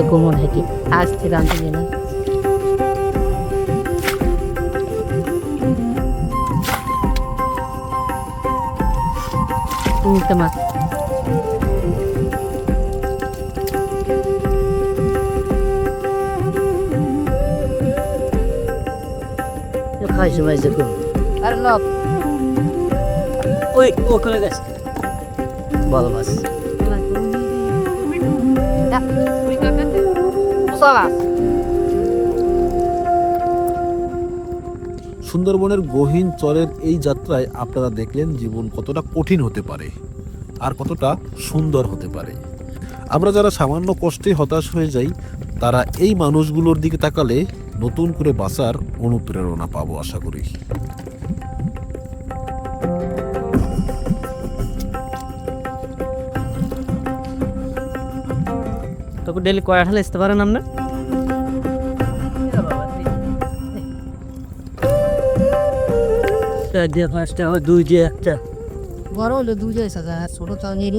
ಗುಮುನ್ ಹಾಕಿ ಹಾಸ್ತೀರ ಅಂತ ನೀನು ಉತ್ತಮ Karşıma zıkkım. Karnım. Oy, okula geç. Balmaz. সুন্দরবনের গহীন চরের এই যাত্রায় আপনারা দেখলেন জীবন কতটা কঠিন হতে পারে আর কতটা সুন্দর হতে পারে। আমরা যারা সামান্য কষ্টে হতাশ হয়ে যাই, তারা এই মানুষগুলোর দিকে তাকালে নতুন করে বাঁচার অনুপ্রেরণা পাবো আশা করি। তোকে ডেলি কয় আঠালে আসতে পারেন আপনার? দুই দিয়ে একটা। বড় হলো দুই যাইছে ছোট তো নিয়ে